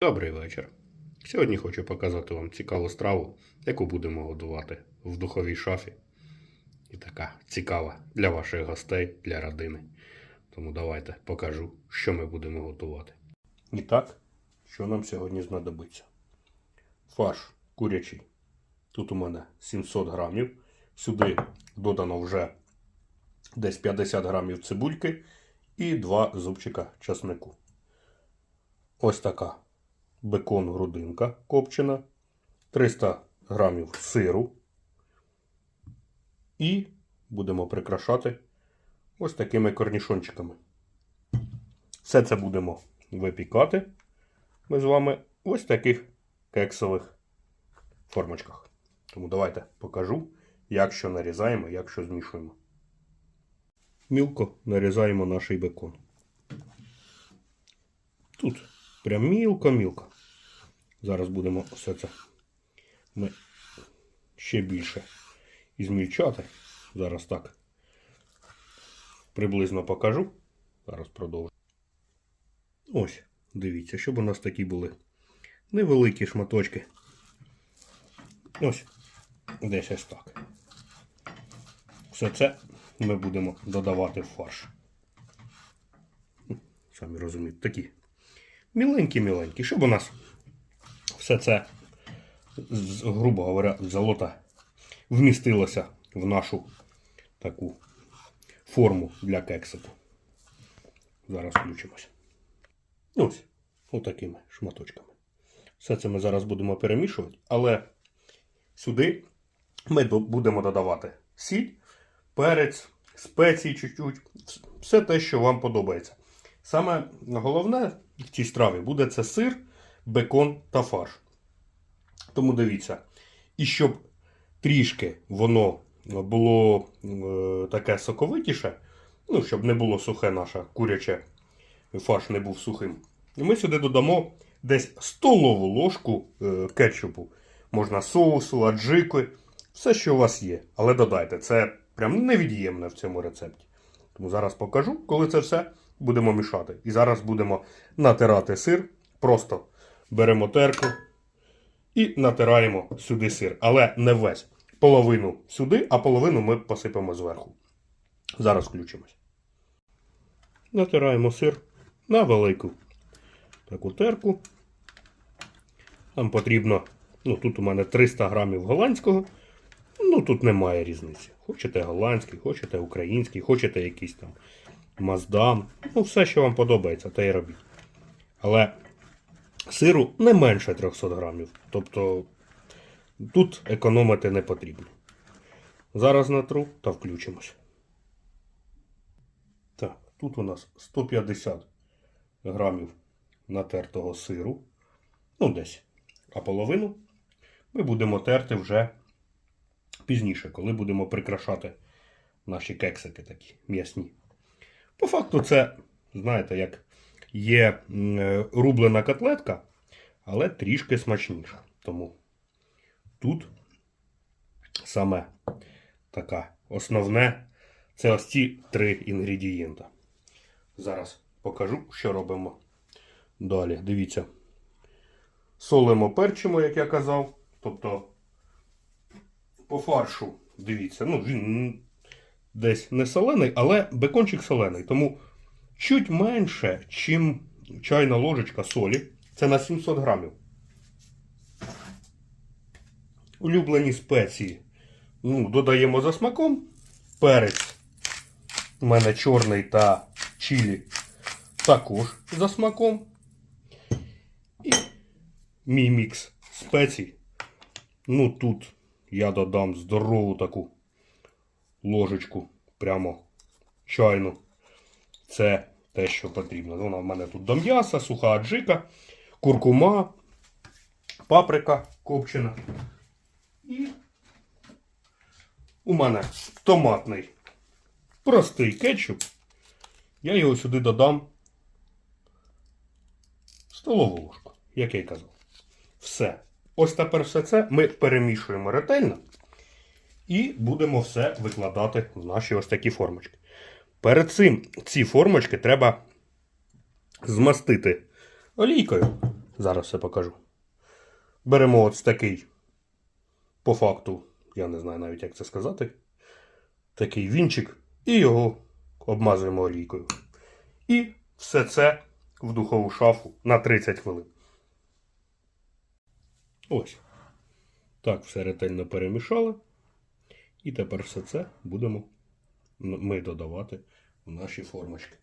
Добрий вечір. Сьогодні хочу показати вам цікаву страву, яку будемо готувати в духовій шафі. І така цікава для ваших гостей, для родини. Тому давайте покажу, що ми будемо готувати. І так, що нам сьогодні знадобиться? Фарш курячий. Тут у мене 700 грамів. Сюди додано вже десь 50 грамів цибульки і 2 зубчика часнику. Ось така бекон грудинка копчена, 300 грамів сиру. І будемо прикрашати ось такими корнішончиками. Все це будемо випікати ми з вами ось таких кексових формочках. Тому давайте покажу, як що нарізаємо, як що змішуємо. Мілко нарізаємо наш бекон. Тут прям мілко-мілко. Зараз будемо все це ми ще більше ізмільчати. Зараз так приблизно покажу. Зараз продовжу. Ось, дивіться, щоб у нас такі були невеликі шматочки. Ось, десь ось так. Все це ми будемо додавати в фарш. Самі розумієте, такі міленькі-міленькі, щоб у нас все це, грубо говоря, золото вмістилося в нашу таку форму для кексику. Зараз включимось. Ось, отакими шматочками. Все це ми зараз будемо перемішувати, але сюди ми будемо додавати сіль, перець, спеції чуть-чуть, все те, що вам подобається. Саме головне в цій страві буде це сир, бекон та фарш. Тому дивіться. І щоб трішки воно було е, таке соковитіше, ну, щоб не було сухе наше куряче, фарш не був сухим. Ми сюди додамо десь столову ложку е, кетчупу. Можна соусу, аджики, все, що у вас є. Але додайте, це прям невід'ємне в цьому рецепті. Тому зараз покажу, коли це все будемо мішати. І зараз будемо натирати сир. Просто беремо терку і натираємо сюди сир. Але не весь. Половину сюди, а половину ми посипемо зверху. Зараз включимось. Натираємо сир на велику таку терку. Нам потрібно, ну тут у мене 300 грамів голландського. Ну тут немає різниці. Хочете голландський, хочете український, хочете якийсь там маздам. Ну, все, що вам подобається, те й робіть. Але сиру не менше 300 грамів. Тобто тут економити не потрібно. Зараз натру та включимось. Так, тут у нас 150 грамів натертого сиру. Ну, десь. А половину ми будемо терти вже пізніше, коли будемо прикрашати наші кексики такі м'ясні. По факту, це, знаєте, як є е, рублена котлетка, але трішки смачніша. Тому тут саме така основне це ось ці три інгредієнта. Зараз покажу, що робимо далі. Дивіться. Солимо перчимо, як я казав. Тобто по фаршу, дивіться, ну він десь не солений, але бекончик солений. Тому чуть менше, чим чайна ложечка солі. Це на 700 грамів. Улюблені спеції. Ну, додаємо за смаком. Перець. У мене чорний та чилі також за смаком. І мій мікс спецій. Ну тут я додам здорову таку ложечку, прямо чайну. Це те, що потрібно. Вона в мене тут до м'яса, суха аджика, куркума, паприка копчена. І у мене томатний простий кетчуп. Я його сюди додам столову ложку, як я й казав. Все. Ось тепер все це ми перемішуємо ретельно і будемо все викладати в наші ось такі формочки. Перед цим ці формочки треба змастити олійкою Зараз все покажу. Беремо ось такий, по факту, я не знаю навіть, як це сказати. Такий вінчик, і його обмазуємо олійкою. І все це в духову шафу на 30 хвилин. Ось. Так, все ретельно перемішали. І тепер все це будемо ми додавати в наші формочки.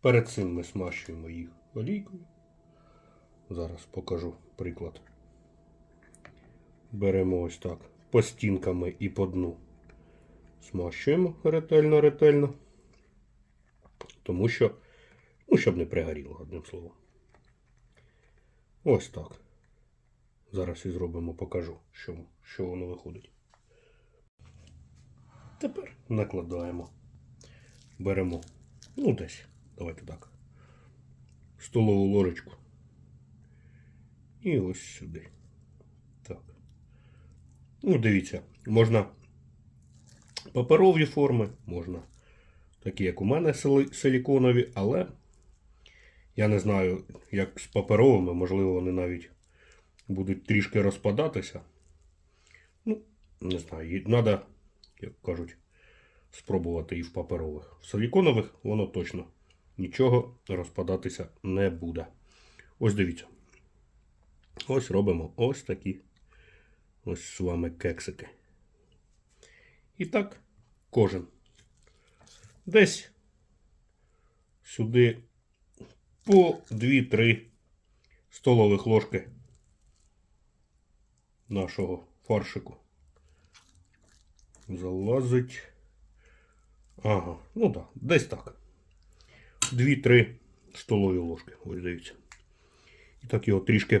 Перед цим ми смащуємо їх олійкою. Зараз покажу приклад. Беремо ось так по стінками і по дну. Смащуємо ретельно-ретельно. Тому що, ну, щоб не пригоріло, одним словом. Ось так. Зараз і зробимо, покажу, що, що воно виходить. Тепер накладаємо. Беремо, ну десь, давайте так. Столову ложечку. І ось сюди. Так. Ну, дивіться, можна паперові форми, можна такі, як у мене, силіконові, але я не знаю, як з паперовими, можливо, вони навіть будуть трішки розпадатися. Ну, не знаю, треба, як кажуть, спробувати і в паперових. В силіконових воно точно нічого розпадатися не буде. Ось дивіться. Ось робимо ось такі ось з вами кексики. І так, кожен. Десь сюди по 2-3 столових ложки нашого фаршику. Залазить. Ага, ну так, десь так. 2-3 столові ложки. Ось дивіться. І так його трішки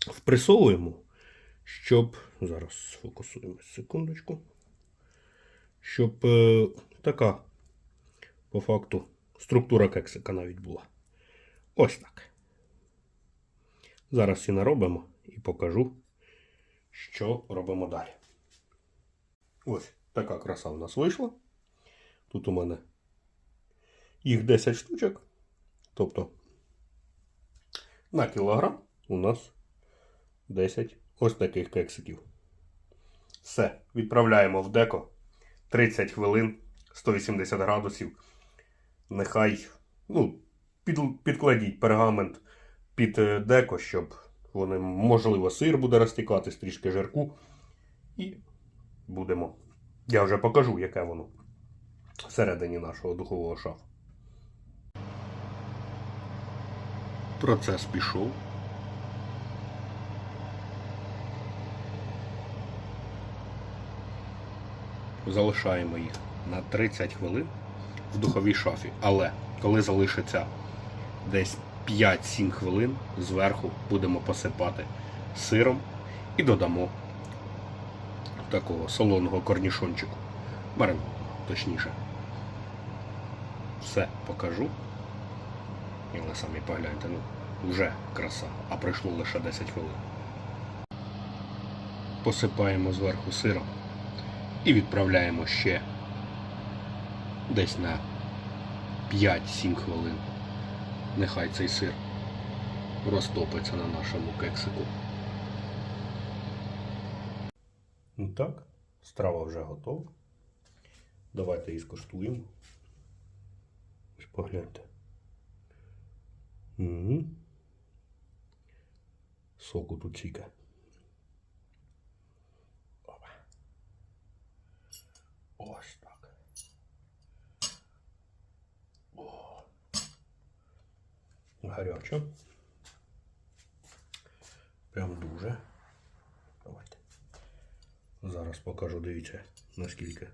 впресовуємо, щоб. Зараз сфокусуємо секундочку. Щоб е, така, по факту, структура кексика навіть була. Ось так. Зараз всі наробимо і покажу, що робимо далі. Ось така краса в нас вийшла. Тут у мене їх 10 штучок. Тобто на кілограм у нас 10 ось таких кексиків. Все, відправляємо в деко 30 хвилин 180 градусів. Нехай ну, під, підкладіть пергамент під е, деко, щоб вони, можливо, сир буде розтікатись, трішки жирку. І будемо. Я вже покажу, яке воно всередині нашого духового шафу. Процес пішов. Залишаємо їх на 30 хвилин в духовій шафі. Але коли залишиться десь 5-7 хвилин, зверху будемо посипати сиром і додамо такого солоного корнішончику. Маринованого, точніше. Все покажу. І ви самі погляньте, ну, вже краса, а пройшло лише 10 хвилин. Посипаємо зверху сиром і відправляємо ще десь на 5-7 хвилин. Нехай цей сир розтопиться на нашому кексику. Ну так, страва вже готова. Давайте її скуштуємо. Ось погляньте. Угу. Соку тут ціка. Опа. Ось так. О. Гарячо. Прям дуже. Зараз покажу, дивіться, наскільки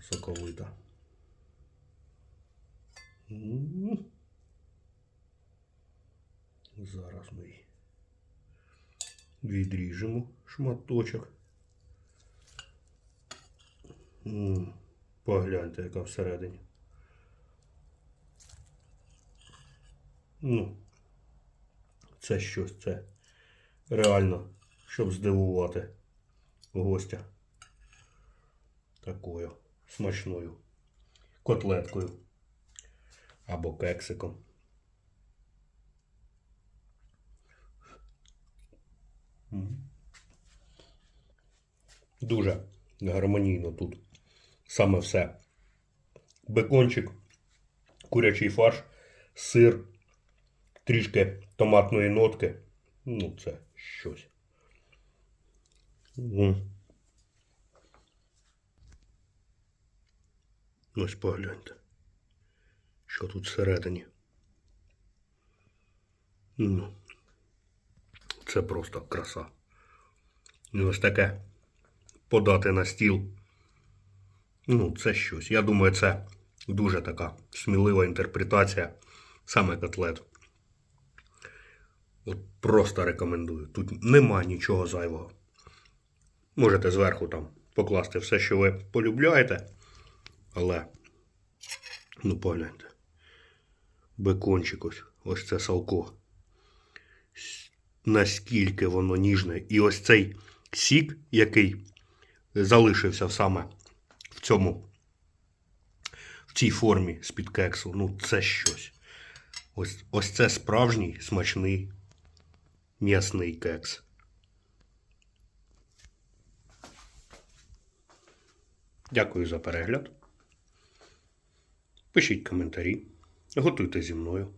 соковита. Зараз ми її відріжемо шматочок. Погляньте, яка всередині. Ну, це щось, це реально, щоб здивувати гостя такою смачною котлеткою або кексиком. Дуже гармонійно тут саме все. Бекончик, курячий фарш, сир, трішки томатної нотки. Ну, це щось. Ось погляньте. Що тут всередині. Ну, це просто краса. І ось таке подати на стіл. Ну, це щось. Я думаю, це дуже така смілива інтерпретація саме котлет. От просто рекомендую. Тут нема нічого зайвого. Можете зверху там покласти все, що ви полюбляєте. Але, ну погляньте. Бекончик ось, ось це салко. Наскільки воно ніжне. І ось цей сік, який залишився саме в цьому, в цій формі з-під кексу. Ну, це щось. Ось, ось це справжній смачний м'ясний кекс. Дякую за перегляд. Пишіть коментарі, готуйте зі мною.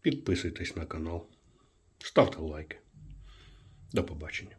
Підписуйтесь на канал, ставте лайки. До побачення.